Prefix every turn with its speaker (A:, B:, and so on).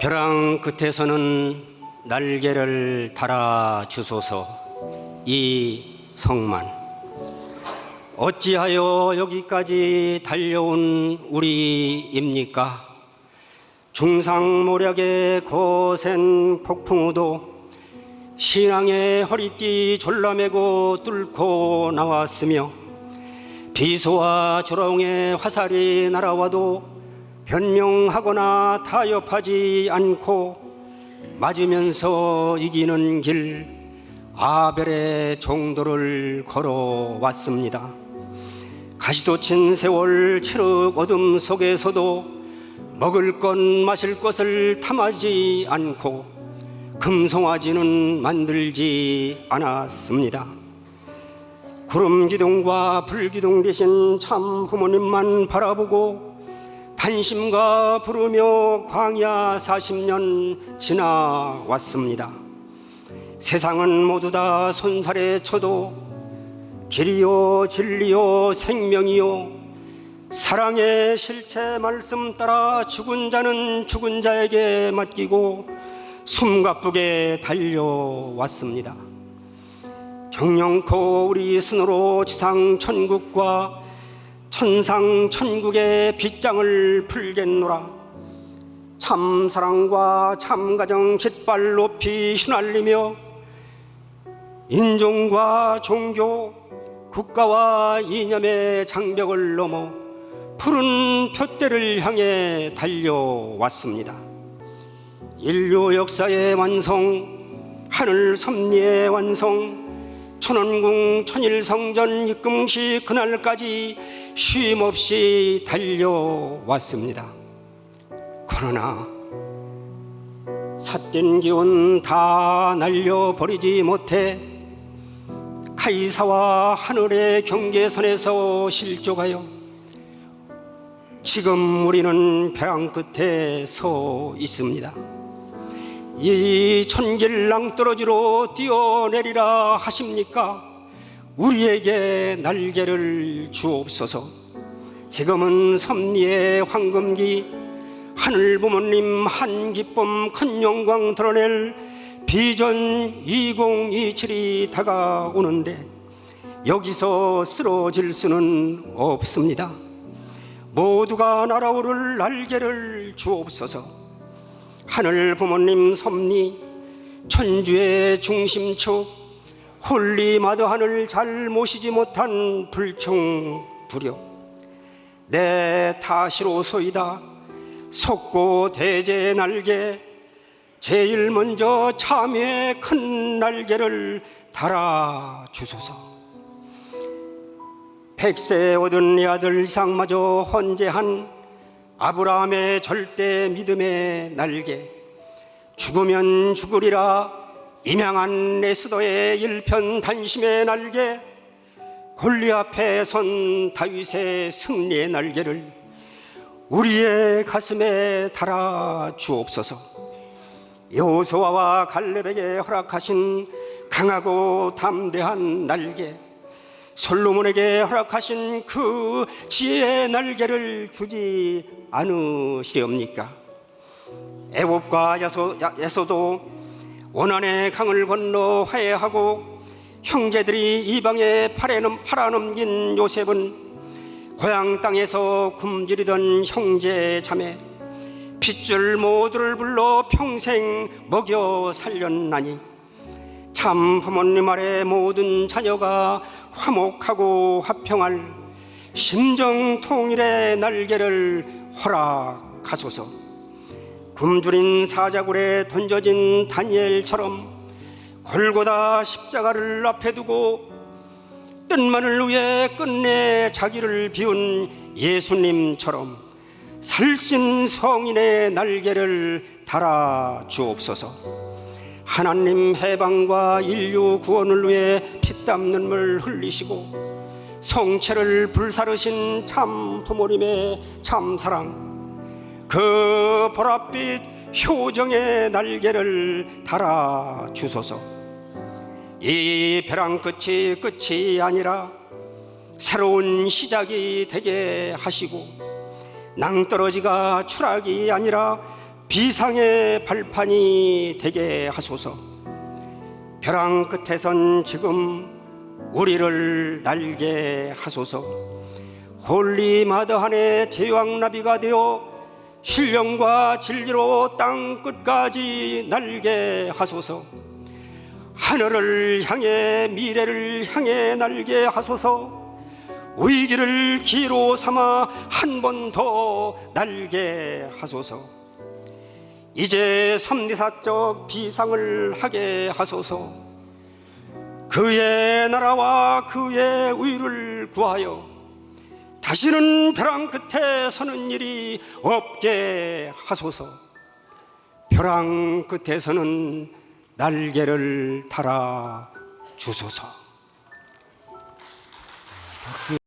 A: 벼랑 끝에서는 날개를 달아 주소서 이 성만 어찌하여 여기까지 달려온 우리입니까? 중상모략의 거센 폭풍우도 신앙의 허리띠 졸라매고 뚫고 나왔으며 비소와 조롱의 화살이 날아와도 변명하거나 타협하지 않고 맞으면서 이기는 길 아벨의 정도를 걸어왔습니다. 가시도친 세월 칠흑 어둠 속에서도 먹을 것 마실 것을 탐하지 않고 금송아지는 만들지 않았습니다. 구름 기둥과 불 기둥 대신 참 부모님만 바라보고 단심과 부르며 광야 40년 지나왔습니다. 세상은 모두 다 손살에 쳐도 길이요 진리요 생명이요 사랑의 실체 말씀 따라 죽은 자는 죽은 자에게 맡기고 숨가쁘게 달려왔습니다. 정령코 우리 스스로 지상 천국과 천상 천국의 빗장을 풀겠노라 참 사랑과 참 가정 깃발 높이 휘날리며 인종과 종교 국가와 이념의 장벽을 넘어 푸른 표대를 향해 달려왔습니다. 인류 역사의 완성, 하늘 섭리의 완성, 천원궁 천일성전 입금식 그날까지 쉼 없이 달려왔습니다. 그러나 삿된 기운 다 날려버리지 못해 카이사와 하늘의 경계선에서 실족하여 지금 우리는 벼랑 끝에 서 있습니다. 이 천길 낭떠러지로 뛰어내리라 하십니까? 우리에게 날개를 주옵소서. 지금은 섭리의 황금기 하늘 부모님 한 기쁨 큰 영광 드러낼 비전 2027이 다가오는데 여기서 쓰러질 수는 없습니다. 모두가 날아오를 날개를 주옵소서. 하늘 부모님 섭리 천주의 중심축 홀리마드 하늘 잘 모시지 못한 불청 불효 내 탓이로소이다. 속고 대제 날개 제일 먼저 참의 큰 날개를 달아 주소서. 백세 얻은 내 아들 이상마저 헌재한 아브라함의 절대 믿음의 날개 죽으면 죽으리라 임양한 에스더의 일편 단심의 날개 골리 앞에 선 다윗의 승리의 날개를 우리의 가슴에 달아 주옵소서. 여호수아와 갈렙에게 허락하신 강하고 담대한 날개 솔로몬에게 허락하신 그 지혜의 날개를 주지 않으시옵니까? 애굽과 야소도 원한의 강을 건너 화해하고 형제들이 이방에 팔아넘, 팔아넘긴 요셉은 고향 땅에서 굶주리던 형제 자매 핏줄 모두를 불러 평생 먹여 살렸나니 참 부모님 아래 모든 자녀가 화목하고 화평할 심정 통일의 날개를 허락하소서. 굶주린 사자굴에 던져진 다니엘처럼 골고다 십자가를 앞에 두고 뜬만을 위해 끝내 자기를 비운 예수님처럼 살신 성인의 날개를 달아 주옵소서. 하나님 해방과 인류 구원을 위해 피땀 눈물 흘리시고 성체를 불사르신 참 부모님의 참 사랑 그 보랏빛 효정의 날개를 달아 주소서. 이 벼랑 끝이 끝이 아니라 새로운 시작이 되게 하시고 낭떠러지가 추락이 아니라 비상의 발판이 되게 하소서. 벼랑 끝에선 지금 우리를 날게 하소서. 홀리 마더한의 제왕나비가 되어 신령과 진리로 땅 끝까지 날게 하소서. 하늘을 향해 미래를 향해 날게 하소서. 위기를 기로 삼아 한 번 더 날게 하소서. 이제 삼리사적 비상을 하게 하소서. 그의 나라와 그의 의를 구하여 다시는 벼랑 끝에 서는 일이 없게 하소서. 벼랑 끝에서는 날개를 달아 주소서.